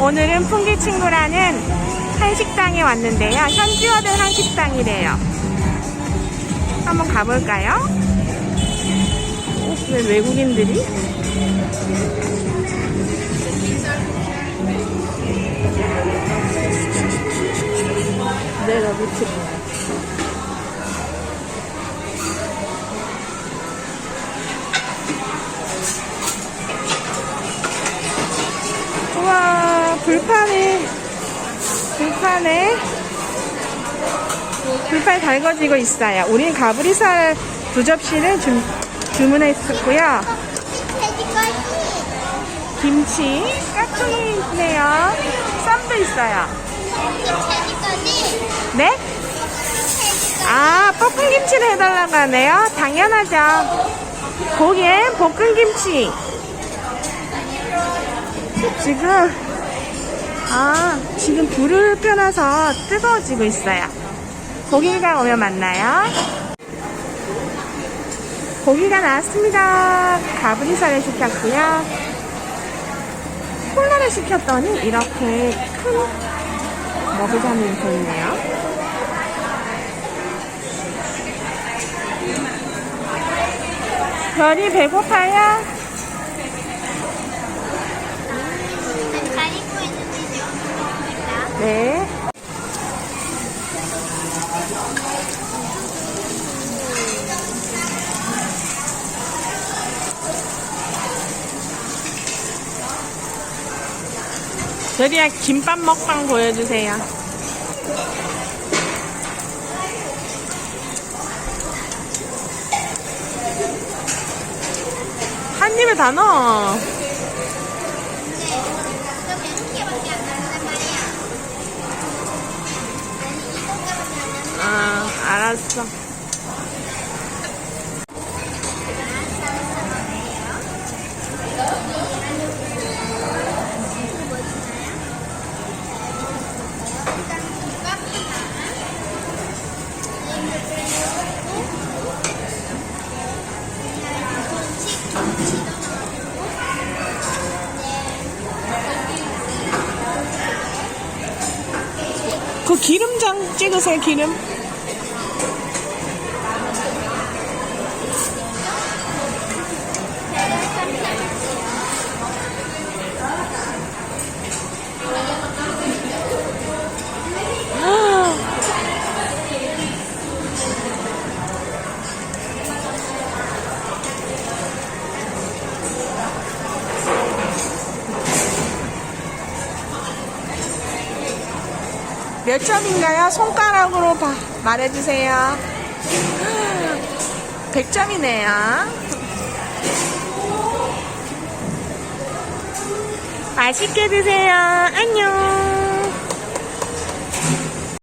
오늘은 풍기 친구라는 한식당에 왔는데요. 현지어들 한식당이래요. 한번 가볼까요? 어, 왜 외국인들이? 내가. 우와, 불판에, 불판에, 불판 달궈지고 있어요. 우린 가브리살 두 접시를 주, 주문했었고요. 김치, 까꿍이 있네요. 쌈도 있어요. 네? 아, 볶음김치를 해달라고 하네요. 당연하죠. 고기엔 볶음김치. 지금, 아, 지금 불을 펴놔서 뜨거워지고 있어요. 고기가 오면 만나요. 고기가 나왔습니다. 가브리살을 시켰고요. 콜라를 시켰더니 이렇게 큰 머그잔이 보이네요. 별이 배고파요? 가리고 있는데 좀 네. 저리야 김밥 먹방 보여주세요. 한 입에 다 넣어. 아, 알았어. 그 기름장 찍으세요, 기름. 몇 점인가요? 손가락으로 봐, 말해주세요. 100점이네요. 맛있게 드세요. 안녕.